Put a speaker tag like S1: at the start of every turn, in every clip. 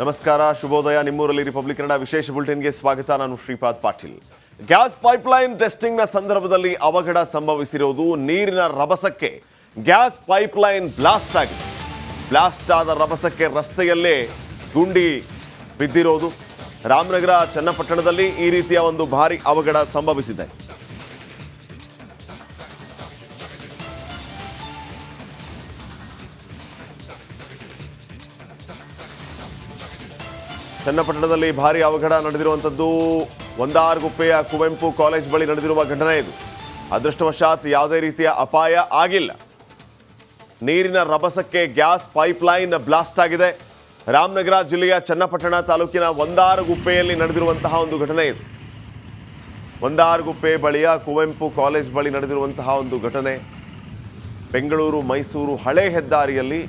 S1: ನಮಸ್ಕಾರ, ಶುಭೋದಯ. ನಿಮ್ಮೂರಲ್ಲಿ ರಿಪಬ್ಲಿಕ್ ಕನ್ನಡ ವಿಶೇಷ ಬುಲೆಟಿನ್ಗೆ ಸ್ವಾಗತ. ನಾನು ಶ್ರೀಪಾದ್ ಪಾಟೀಲ್. ಗ್ಯಾಸ್ ಪೈಪ್ಲೈನ್ ಟೆಸ್ಟಿಂಗ್ನ ಸಂದರ್ಭದಲ್ಲಿ ಅವಘಡ ಸಂಭವಿಸಿರುವುದು ನೀರಿನ ರಭಸಕ್ಕೆ. ಗ್ಯಾಸ್ ಪೈಪ್ಲೈನ್ ಬ್ಲಾಸ್ಟ್ ಆಗಿದೆ. ಬ್ಲಾಸ್ಟ್ ಆದ ರಭಸಕ್ಕೆ ರಸ್ತೆಯಲ್ಲೇ ಗುಂಡಿ ಬಿದ್ದಿರೋದು. ರಾಮನಗರ, ಚನ್ನಪಟ್ಟಣದಲ್ಲಿ ಈ ರೀತಿಯ ಒಂದು ಭಾರಿ ಅವಘಡ ಸಂಭವಿಸಿದೆ. ಚನ್ನಪಟ್ಟಣದಲ್ಲಿ ಭಾರಿ ಅವಘಡ ನಡೆದಿರುವಂಥದ್ದು ಒಂದಾರ್ಗುಪ್ಪೆಯ ಕುವೆಂಪು ಕಾಲೇಜ್ ಬಳಿ ನಡೆದಿರುವ ಘಟನೆ ಇದು. ಅದೃಷ್ಟವಶಾತ್ ಯಾವುದೇ ರೀತಿಯ ಅಪಾಯ ಆಗಿಲ್ಲ. ನೀರಿನ ರಭಸಕ್ಕೆ ಗ್ಯಾಸ್ ಪೈಪ್ಲೈನ್ ಬ್ಲಾಸ್ಟ್ ಆಗಿದೆ. ರಾಮನಗರ ಜಿಲ್ಲೆಯ ಚನ್ನಪಟ್ಟಣ ತಾಲೂಕಿನ ಒಂದಾರಗುಪ್ಪೆಯಲ್ಲಿ ನಡೆದಿರುವಂತಹ ಒಂದು ಘಟನೆ ಇದು. ಒಂದಾರಗುಪ್ಪೆ ಬಳಿಯ ಕುವೆಂಪು ಕಾಲೇಜ್ ಬಳಿ ನಡೆದಿರುವಂತಹ ಒಂದು ಘಟನೆ. ಬೆಂಗಳೂರು ಮೈಸೂರು ಹಳೆ ಹೆದ್ದಾರಿಯಲ್ಲಿ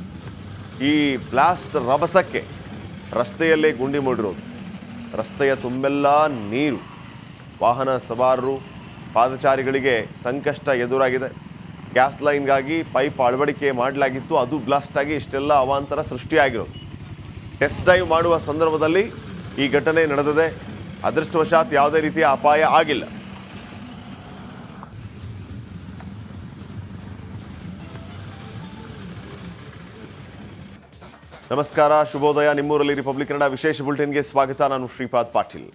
S1: ಈ ಬ್ಲಾಸ್ಟ್ ರಭಸಕ್ಕೆ ರಸ್ತೆಯಲ್ಲೇ ಗುಂಡಿ ಮಾಡಿರೋದು ರಸ್ತೆಯ ತುಂಬೆಲ್ಲ ನೀರು. ವಾಹನ ಸವಾರರು, ಪಾದಚಾರಿಗಳಿಗೆ ಸಂಕಷ್ಟ ಎದುರಾಗಿದೆ. ಗ್ಯಾಸ್ ಲೈನ್ಗಾಗಿ ಪೈಪ್ ಅಳವಡಿಕೆ ಮಾಡಲಾಗಿತ್ತು. ಅದು ಬ್ಲಾಸ್ಟ್ ಆಗಿ ಇಷ್ಟೆಲ್ಲ ಅವಾಂತರ ಸೃಷ್ಟಿಯಾಗಿರೋದು. ಟೆಸ್ಟ್ ಡ್ರೈವ್ ಮಾಡುವ ಸಂದರ್ಭದಲ್ಲಿ ಈ ಘಟನೆ ನಡೆದಿದೆ. ಅದೃಷ್ಟವಶಾತ್ ಯಾವುದೇ ರೀತಿಯ ಅಪಾಯ ಆಗಿಲ್ಲ. ನಮಸ್ಕಾರ, ಶುಭೋದಯ. ನಿಮ್ಮೂರಲ್ಲಿ ರಿಪಬ್ಲಿಕ್ ಕನ್ನಡ ವಿಶೇಷ ಬುಲೆಟಿನ್ಗೆ ಸ್ವಾಗತ. ನಾನು ಶ್ರೀಪಾದ್ ಪಾಟೀಲ್.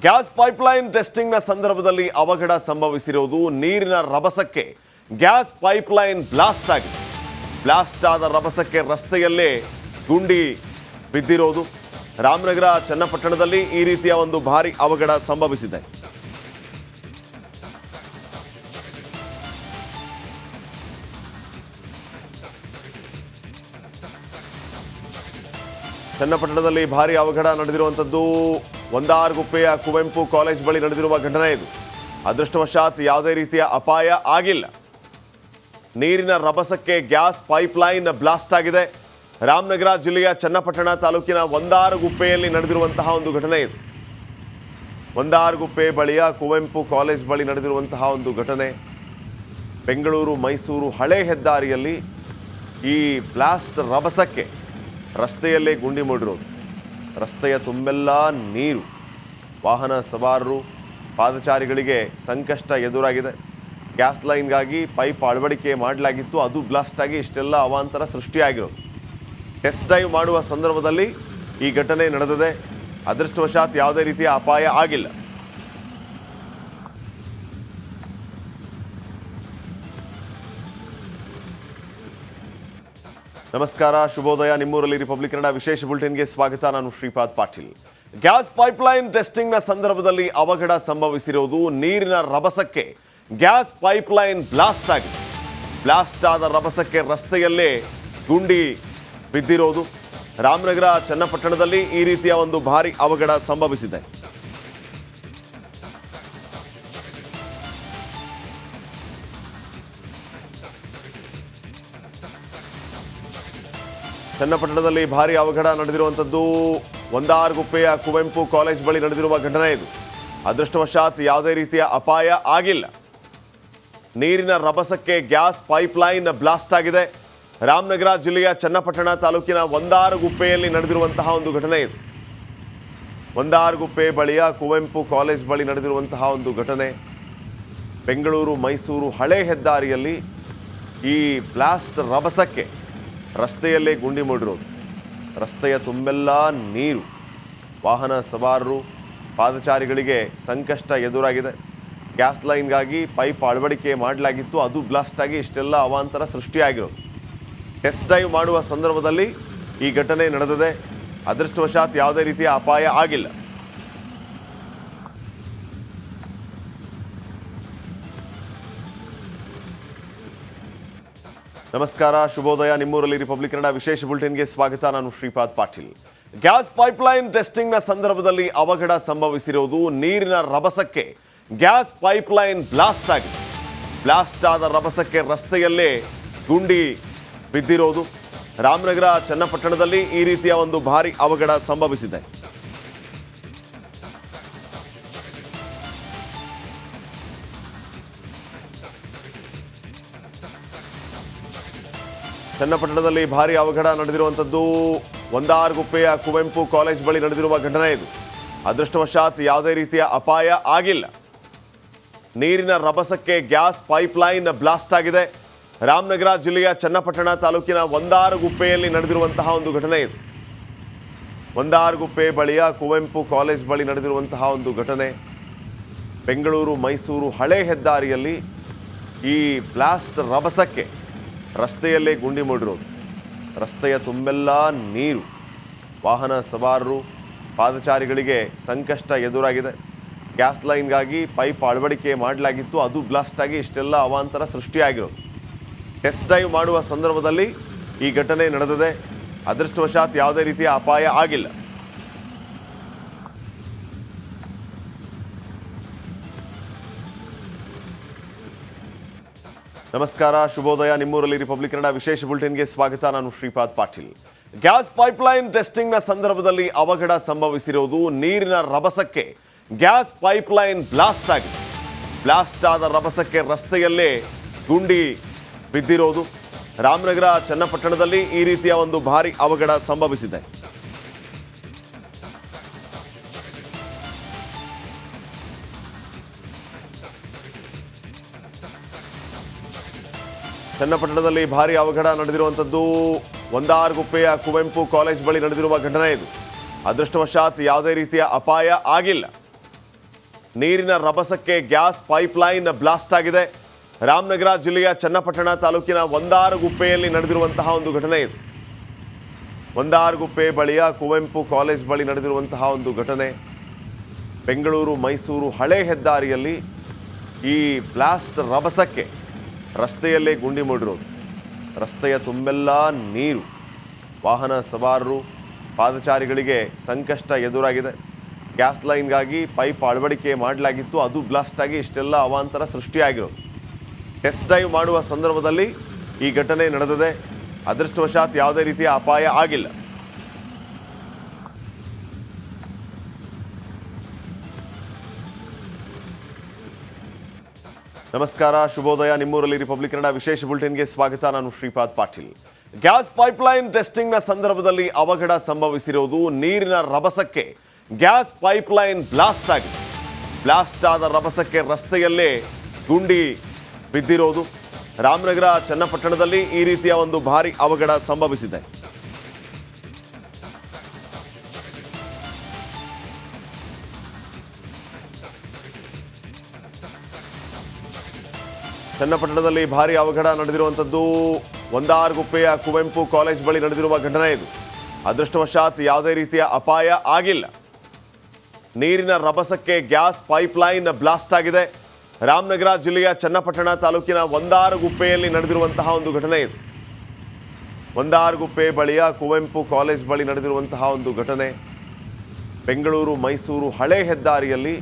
S1: ಗ್ಯಾಸ್ ಪೈಪ್ಲೈನ್ ಟೆಸ್ಟಿಂಗ್ನ ಸಂದರ್ಭದಲ್ಲಿ ಅವಘಡ ಸಂಭವಿಸಿರುವುದು ನೀರಿನ ರಭಸಕ್ಕೆ. ಗ್ಯಾಸ್ ಪೈಪ್ಲೈನ್ ಬ್ಲಾಸ್ಟ್ ಆಗಿದೆ. ಬ್ಲಾಸ್ಟ್ ಆದ ರಭಸಕ್ಕೆ ರಸ್ತೆಯಲ್ಲೇ ಗುಂಡಿ ಬಿದ್ದಿರೋದು. ರಾಮನಗರ, ಚನ್ನಪಟ್ಟಣದಲ್ಲಿ ಈ ರೀತಿಯ ಒಂದು ಭಾರಿ ಅವಘಡ ಸಂಭವಿಸಿದೆ. ಚನ್ನಪಟ್ಟಣದಲ್ಲಿ ಭಾರಿ ಅವಘಡ ನಡೆದಿರುವಂಥದ್ದು ಒಂದಾರ್ಗುಪ್ಪೆಯ ಕುವೆಂಪು ಕಾಲೇಜ್ ಬಳಿ ನಡೆದಿರುವ ಘಟನೆ ಇದು. ಅದೃಷ್ಟವಶಾತ್ ಯಾವುದೇ ರೀತಿಯ ಅಪಾಯ ಆಗಿಲ್ಲ. ನೀರಿನ ರಭಸಕ್ಕೆ ಗ್ಯಾಸ್ ಪೈಪ್ಲೈನ್ ಬ್ಲಾಸ್ಟ್ ಆಗಿದೆ. ರಾಮನಗರ ಜಿಲ್ಲೆಯ ಚನ್ನಪಟ್ಟಣ ತಾಲೂಕಿನ ಒಂದಾರಗುಪ್ಪೆಯಲ್ಲಿ ನಡೆದಿರುವಂತಹ ಒಂದು ಘಟನೆ ಇದು. ಒಂದಾರಗುಪ್ಪೆ ಬಳಿಯ ಕುವೆಂಪು ಕಾಲೇಜ್ ಬಳಿ ನಡೆದಿರುವಂತಹ ಒಂದು ಘಟನೆ. ಬೆಂಗಳೂರು ಮೈಸೂರು ಹಳೆ ಹೆದ್ದಾರಿಯಲ್ಲಿ ಈ ಬ್ಲಾಸ್ಟ್ ರಭಸಕ್ಕೆ ರಸ್ತೆಯಲ್ಲೇ ಗುಂಡಿ ಮೂಡಿರೋದು. ರಸ್ತೆಯ ತುಂಬೆಲ್ಲ ನೀರು. ವಾಹನ ಸವಾರರು, ಪಾದಚಾರಿಗಳಿಗೆ ಸಂಕಷ್ಟ ಎದುರಾಗಿದೆ. ಗ್ಯಾಸ್ ಲೈನ್ಗಾಗಿ ಪೈಪ್ ಅಳವಡಿಕೆ ಮಾಡಲಾಗಿತ್ತು. ಅದು ಬ್ಲಾಸ್ಟ್ ಆಗಿ ಇಷ್ಟೆಲ್ಲ ಅವಾಂತರ ಸೃಷ್ಟಿಯಾಗಿರೋದು. ಟೆಸ್ಟ್ ಡ್ರೈವ್ ಮಾಡುವ ಸಂದರ್ಭದಲ್ಲಿ ಈ ಘಟನೆ ನಡೆದಿದೆ. ಅದೃಷ್ಟವಶಾತ್ ಯಾವುದೇ ರೀತಿಯ ಅಪಾಯ ಆಗಿಲ್ಲ. ನಮಸ್ಕಾರ, ಶುಭೋದಯ. ನಿಮ್ಮೂರಲ್ಲಿ ರಿಪಬ್ಲಿಕ್ ಕನ್ನಡ ವಿಶೇಷ ಬುಲೆಟಿನ್ಗೆ ಸ್ವಾಗತ. ನಾನು ಶ್ರೀಪಾದ್ ಪಾಟೀಲ್. ಗ್ಯಾಸ್ ಪೈಪ್ಲೈನ್ ಟೆಸ್ಟಿಂಗ್ನ ಸಂದರ್ಭದಲ್ಲಿ ಅವಘಡ ಸಂಭವಿಸಿರುವುದು ನೀರಿನ ರಭಸಕ್ಕೆ. ಗ್ಯಾಸ್ ಪೈಪ್ಲೈನ್ ಬ್ಲಾಸ್ಟ್ ಆಗಿದೆ. ಬ್ಲಾಸ್ಟ್ ಆದ ರಭಸಕ್ಕೆ ರಸ್ತೆಯಲ್ಲೇ ಗುಂಡಿ ಬಿದ್ದಿರೋದು. ರಾಮನಗರ, ಚನ್ನಪಟ್ಟಣದಲ್ಲಿ ಈ ರೀತಿಯ ಒಂದು ಭಾರಿ ಅವಘಡ ಸಂಭವಿಸಿದೆ. ಚನ್ನಪಟ್ಟಣದಲ್ಲಿ ಭಾರಿ ಅವಘಡ ನಡೆದಿರುವಂಥದ್ದು ಒಂದಾರ್ಗುಪ್ಪೆಯ ಕುವೆಂಪು ಕಾಲೇಜ್ ಬಳಿ ನಡೆದಿರುವ ಘಟನೆ ಇದು. ಅದೃಷ್ಟವಶಾತ್ ಯಾವುದೇ ರೀತಿಯ ಅಪಾಯ ಆಗಿಲ್ಲ. ನೀರಿನ ರಭಸಕ್ಕೆ ಗ್ಯಾಸ್ ಪೈಪ್ಲೈನ್ ಬ್ಲಾಸ್ಟ್ ಆಗಿದೆ. ರಾಮನಗರ ಜಿಲ್ಲೆಯ ಚನ್ನಪಟ್ಟಣ ತಾಲೂಕಿನ ಒಂದಾರಗುಪ್ಪೆಯಲ್ಲಿ ನಡೆದಿರುವಂತಹ ಒಂದು ಘಟನೆ ಇದು. ಒಂದಾರಗುಪ್ಪೆ ಬಳಿಯ ಕುವೆಂಪು ಕಾಲೇಜ್ ಬಳಿ ನಡೆದಿರುವಂತಹ ಒಂದು ಘಟನೆ. ಬೆಂಗಳೂರು ಮೈಸೂರು ಹಳೆ ಹೆದ್ದಾರಿಯಲ್ಲಿ ಈ ಬ್ಲಾಸ್ಟ್ ರಭಸಕ್ಕೆ ರಸ್ತೆಯಲ್ಲೇ ಗುಂಡಿ ಮೂಡಿರೋದು ರಸ್ತೆಯ ತುಂಬೆಲ್ಲ ನೀರು. ವಾಹನ ಸವಾರರು, ಪಾದಚಾರಿಗಳಿಗೆ ಸಂಕಷ್ಟ ಎದುರಾಗಿದೆ. ಗ್ಯಾಸ್ ಲೈನ್ಗಾಗಿ ಪೈಪ್ ಅಳವಡಿಕೆ ಮಾಡಲಾಗಿತ್ತು. ಅದು ಬ್ಲಾಸ್ಟ್ ಆಗಿ ಇಷ್ಟೆಲ್ಲ ಅವಾಂತರ ಸೃಷ್ಟಿಯಾಗಿರೋದು. ಟೆಸ್ಟ್ ಡ್ರೈವ್ ಮಾಡುವ ಸಂದರ್ಭದಲ್ಲಿ ಈ ಘಟನೆ ನಡೆದಿದೆ. ಅದೃಷ್ಟವಶಾತ್ ಯಾವುದೇ ರೀತಿಯ ಅಪಾಯ ಆಗಿಲ್ಲ. ನಮಸ್ಕಾರ, ಶುಭೋದಯ. ನಿಮ್ಮೂರಲ್ಲಿ ರಿಪಬ್ಲಿಕ್ ಕನ್ನಡ ವಿಶೇಷ ಬುಲೆಟಿನ್ಗೆ ಸ್ವಾಗತ. ನಾನು ಶ್ರೀಪಾದ್ ಪಾಟೀಲ್. ಗ್ಯಾಸ್ ಪೈಪ್ಲೈನ್ ಟೆಸ್ಟಿಂಗ್ನ ಸಂದರ್ಭದಲ್ಲಿ ಅವಘಡ ಸಂಭವಿಸಿರುವುದು ನೀರಿನ ರಭಸಕ್ಕೆ. ಗ್ಯಾಸ್ ಪೈಪ್ಲೈನ್ ಬ್ಲಾಸ್ಟ್ ಆಗಿದೆ. ಬ್ಲಾಸ್ಟ್ ಆದ ರಭಸಕ್ಕೆ ರಸ್ತೆಯಲ್ಲೇ ಗುಂಡಿ ಬಿದ್ದಿರೋದು. ರಾಮನಗರ, ಚನ್ನಪಟ್ಟಣದಲ್ಲಿ ಈ ರೀತಿಯ ಒಂದು ಭಾರಿ ಅವಘಡ ಸಂಭವಿಸಿದೆ. ಚನ್ನಪಟ್ಟಣದಲ್ಲಿ ಭಾರಿ ಅವಘಡ ನಡೆದಿರುವಂಥದ್ದು ಒಂದಾರ್ಗುಪ್ಪೆಯ ಕುವೆಂಪು ಕಾಲೇಜ್ ಬಳಿ ನಡೆದಿರುವ ಘಟನೆ ಇದು. ಅದೃಷ್ಟವಶಾತ್ ಯಾವುದೇ ರೀತಿಯ ಅಪಾಯ ಆಗಿಲ್ಲ. ನೀರಿನ ರಭಸಕ್ಕೆ ಗ್ಯಾಸ್ ಪೈಪ್ಲೈನ್ ಬ್ಲಾಸ್ಟ್ ಆಗಿದೆ. ರಾಮನಗರ ಜಿಲ್ಲೆಯ ಚನ್ನಪಟ್ಟಣ ತಾಲೂಕಿನ ಒಂದಾರಗುಪ್ಪೆಯಲ್ಲಿ ನಡೆದಿರುವಂತಹ ಒಂದು ಘಟನೆ ಇದು. ಒಂದಾರಗುಪ್ಪೆ ಬಳಿಯ ಕುವೆಂಪು ಕಾಲೇಜ್ ಬಳಿ ನಡೆದಿರುವಂತಹ ಒಂದು ಘಟನೆ. ಬೆಂಗಳೂರು ಮೈಸೂರು ಹಳೆ ಹೆದ್ದಾರಿಯಲ್ಲಿ ಈ ಬ್ಲಾಸ್ಟ್ ರಭಸಕ್ಕೆ ರಸ್ತೆಯಲ್ಲೇ ಗುಂಡಿ ಮಾಡಿರೋದು ರಸ್ತೆಯ ತುಂಬೆಲ್ಲ ನೀರು. ವಾಹನ ಸವಾರರು, ಪಾದಚಾರಿಗಳಿಗೆ ಸಂಕಷ್ಟ ಎದುರಾಗಿದೆ. ಗ್ಯಾಸ್ ಲೈನ್ಗಾಗಿ ಪೈಪ್ ಅಳವಡಿಕೆ ಮಾಡಲಾಗಿತ್ತು. ಅದು ಬ್ಲಾಸ್ಟ್ ಆಗಿ ಇಷ್ಟೆಲ್ಲ ಅವಾಂತರ ಸೃಷ್ಟಿಯಾಗಿರೋದು. ಟೆಸ್ಟ್ ಡ್ರೈವ್ ಮಾಡುವ ಸಂದರ್ಭದಲ್ಲಿ ಈ ಘಟನೆ ನಡೆದಿದೆ. ಅದೃಷ್ಟವಶಾತ್ ಯಾವುದೇ ರೀತಿಯ ಅಪಾಯ ಆಗಿಲ್ಲ. ನಮಸ್ಕಾರ, ಶುಭೋದಯ. ನಿಮ್ಮೂರಲ್ಲಿ ರಿಪಬ್ಲಿಕ್ ಕನ್ನಡ ವಿಶೇಷ ಬುಲೆಟಿನ್ಗೆ ಸ್ವಾಗತ. ನಾನು ಶ್ರೀಪಾದ್ ಪಾಟೀಲ್. ಗ್ಯಾಸ್ ಪೈಪ್ಲೈನ್ ಟೆಸ್ಟಿಂಗ್ನ ಸಂದರ್ಭದಲ್ಲಿ ಅವಘಡ ಸಂಭವಿಸಿರುವುದು ನೀರಿನ ರಭಸಕ್ಕೆ. ಗ್ಯಾಸ್ ಪೈಪ್ಲೈನ್ ಬ್ಲಾಸ್ಟ್ ಆಗಿದೆ. ಬ್ಲಾಸ್ಟ್ ಆದ ರಭಸಕ್ಕೆ ರಸ್ತೆಯಲ್ಲೇ ಗುಂಡಿ ಬಿದ್ದಿರೋದು. ರಾಮನಗರ, ಚನ್ನಪಟ್ಟಣದಲ್ಲಿ ಈ ರೀತಿಯ ಒಂದು ಭಾರಿ ಅವಘಡ ಸಂಭವಿಸಿದೆ. ಚನ್ನಪಟ್ಟಣದಲ್ಲಿ ಭಾರಿ ಅವಘಡ ನಡೆದಿರುವಂಥದ್ದು ಒಂದಾರ್ಗುಪ್ಪೆಯ ಕುವೆಂಪು ಕಾಲೇಜ್ ಬಳಿ ನಡೆದಿರುವ ಘಟನೆ ಇದು. ಅದೃಷ್ಟವಶಾತ್ ಯಾವುದೇ ರೀತಿಯ ಅಪಾಯ ಆಗಿಲ್ಲ. ನೀರಿನ ರಭಸಕ್ಕೆ ಗ್ಯಾಸ್ ಪೈಪ್ಲೈನ್ ಬ್ಲಾಸ್ಟ್ ಆಗಿದೆ. ರಾಮನಗರ ಜಿಲ್ಲೆಯ ಚನ್ನಪಟ್ಟಣ ತಾಲೂಕಿನ ಒಂದಾರಗುಪ್ಪೆಯಲ್ಲಿ ನಡೆದಿರುವಂತಹ ಒಂದು ಘಟನೆ ಇದು. ಒಂದಾರಗುಪ್ಪೆ ಬಳಿಯ ಕುವೆಂಪು ಕಾಲೇಜ್ ಬಳಿ ನಡೆದಿರುವಂತಹ ಒಂದು ಘಟನೆ. ಬೆಂಗಳೂರು ಮೈಸೂರು ಹಳೆ ಹೆದ್ದಾರಿಯಲ್ಲಿ ಈ ಬ್ಲಾಸ್ಟ್ ರಭಸಕ್ಕೆ ರಸ್ತೆಯಲ್ಲೇ ಗುಂಡಿ ಮಾಡಿರೋದು. ರಸ್ತೆಯ ತುಂಬೆಲ್ಲ ನೀರು. ವಾಹನ ಸವಾರರು, ಪಾದಚಾರಿಗಳಿಗೆ ಸಂಕಷ್ಟ ಎದುರಾಗಿದೆ. ಗ್ಯಾಸ್ ಲೈನ್ಗಾಗಿ ಪೈಪ್ ಅಳವಡಿಕೆ ಮಾಡಲಾಗಿತ್ತು. ಅದು ಬ್ಲಾಸ್ಟ್ ಆಗಿ ಇಷ್ಟೆಲ್ಲ ಅವಾಂತರ ಸೃಷ್ಟಿಯಾಗಿರೋದು. ಟೆಸ್ಟ್ ಡ್ರೈವ್ ಮಾಡುವ ಸಂದರ್ಭದಲ್ಲಿ ಈ ಘಟನೆ ನಡೆದಿದೆ. ಅದೃಷ್ಟವಶಾತ್ ಯಾವುದೇ ರೀತಿಯ ಅಪಾಯ ಆಗಿಲ್ಲ. ನಮಸ್ಕಾರ, ಶುಭೋದಯ. ನಿಮ್ಮೂರಲ್ಲಿ ರಿಪಬ್ಲಿಕ್ ಕನ್ನಡ ವಿಶೇಷ ಬುಲೆಟಿನ್ಗೆ ಸ್ವಾಗತ. ನಾನು ಶ್ರೀಪಾದ್ ಪಾಟೀಲ್. ಗ್ಯಾಸ್ ಪೈಪ್ಲೈನ್ ಟೆಸ್ಟಿಂಗ್ನ ಸಂದರ್ಭದಲ್ಲಿ ಅವಘಡ ಸಂಭವಿಸಿರುವುದು ನೀರಿನ ರಭಸಕ್ಕೆ. ಗ್ಯಾಸ್ ಪೈಪ್ಲೈನ್ ಬ್ಲಾಸ್ಟ್ ಆಗಿದೆ. ಬ್ಲಾಸ್ಟ್ ಆದ ರಭಸಕ್ಕೆ ರಸ್ತೆಯಲ್ಲೇ ಗುಂಡಿ ಬಿದ್ದಿರೋದು. ರಾಮನಗರ, ಚನ್ನಪಟ್ಟಣದಲ್ಲಿ ಈ ರೀತಿಯ ಒಂದು ಭಾರಿ ಅವಘಡ ಸಂಭವಿಸಿದೆ. ಚನ್ನಪಟ್ಟಣದಲ್ಲಿ ಭಾರಿ ಅವಘಡ ನಡೆದಿರುವಂಥದ್ದು ಒಂದಾರ್ಗುಪ್ಪೆಯ ಕುವೆಂಪು ಕಾಲೇಜ್ ಬಳಿ ನಡೆದಿರುವ ಘಟನೆ ಇದು. ಅದೃಷ್ಟವಶಾತ್ ಯಾವುದೇ ರೀತಿಯ ಅಪಾಯ ಆಗಿಲ್ಲ. ನೀರಿನ ರಭಸಕ್ಕೆ ಗ್ಯಾಸ್ ಪೈಪ್ಲೈನ್ ಬ್ಲಾಸ್ಟ್ ಆಗಿದೆ. ರಾಮನಗರ ಜಿಲ್ಲೆಯ ಚನ್ನಪಟ್ಟಣ ತಾಲೂಕಿನ ಒಂದಾರಗುಪ್ಪೆಯಲ್ಲಿ ನಡೆದಿರುವಂತಹ ಒಂದು ಘಟನೆ ಇದು. ಒಂದಾರಗುಪ್ಪೆ ಬಳಿಯ ಕುವೆಂಪು ಕಾಲೇಜ್ ಬಳಿ ನಡೆದಿರುವಂತಹ ಒಂದು ಘಟನೆ. ಬೆಂಗಳೂರು ಮೈಸೂರು ಹಳೆ ಹೆದ್ದಾರಿಯಲ್ಲಿ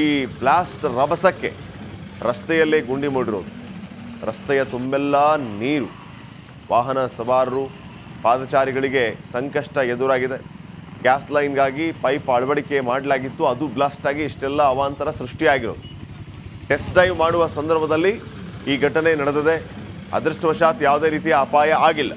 S1: ಈ ಬ್ಲಾಸ್ಟ್ ರಭಸಕ್ಕೆ ರಸ್ತೆಯಲ್ಲೇ ಗುಂಡಿ ಮಾಡಿರೋದು ರಸ್ತೆಯ ತುಂಬೆಲ್ಲ ನೀರು. ವಾಹನ ಸವಾರರು, ಪಾದಚಾರಿಗಳಿಗೆ ಸಂಕಷ್ಟ ಎದುರಾಗಿದೆ. ಗ್ಯಾಸ್ ಲೈನ್ಗಾಗಿ ಪೈಪ್ ಅಳವಡಿಕೆ ಮಾಡಲಾಗಿತ್ತು. ಅದು ಬ್ಲಾಸ್ಟ್ ಆಗಿ ಇಷ್ಟೆಲ್ಲ ಅವಾಂತರ ಸೃಷ್ಟಿಯಾಗಿರೋದು. ಟೆಸ್ಟ್ ಡ್ರೈವ್ ಮಾಡುವ ಸಂದರ್ಭದಲ್ಲಿ ಈ ಘಟನೆ ನಡೆದಿದೆ. ಅದೃಷ್ಟವಶಾತ್ ಯಾವುದೇ ರೀತಿಯ ಅಪಾಯ ಆಗಿಲ್ಲ.